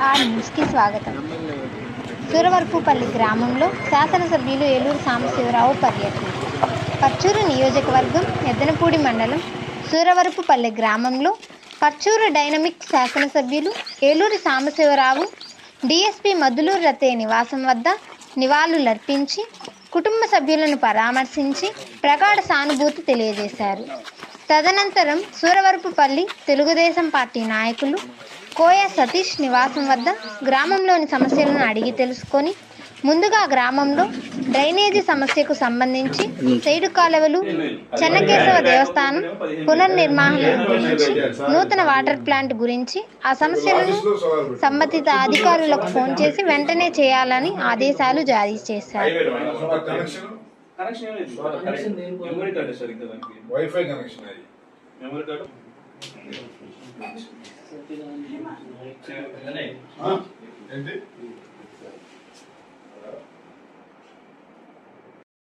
న్యూస్కి స్వాగతం. సూరవరపుపల్లి గ్రామంలో శాసనసభ్యులు ఏలూరు సాంబశివరావు పర్యటన. పర్చూరు నియోజకవర్గం ఎద్దనపూడి మండలం సూరవరపుపల్లి గ్రామంలో పర్చూరు డైనమిక్ శాసనసభ్యులు ఏలూరు సాంబశివరావు డిఎస్పి మధులూరు రతే నివాసం వద్ద నివాళులర్పించి కుటుంబ సభ్యులను పరామర్శించి ప్రగాఢ సానుభూతి తెలియజేశారు. తదనంతరం సూరవరపుపల్లి తెలుగుదేశం పార్టీ నాయకులు కోయ సతీష్ నివాసం వద్ద గ్రామంలోని సమస్యలను అడిగి తెలుసుకొని ముందుగా గ్రామంలో డ్రైనేజీ సమస్యకు సంబంధించి సైడు కాలువలు చెన్నకేశవ దేవస్థానం పునర్నిర్మాణం గురించి నూతన వాటర్ ప్లాంట్ గురించి ఆ సమస్యలను సంబంధిత అధికారులకు ఫోన్ చేసి వెంటనే చేయాలని ఆదేశాలు జారీ చేశారు. Wifi connection? ఏంటి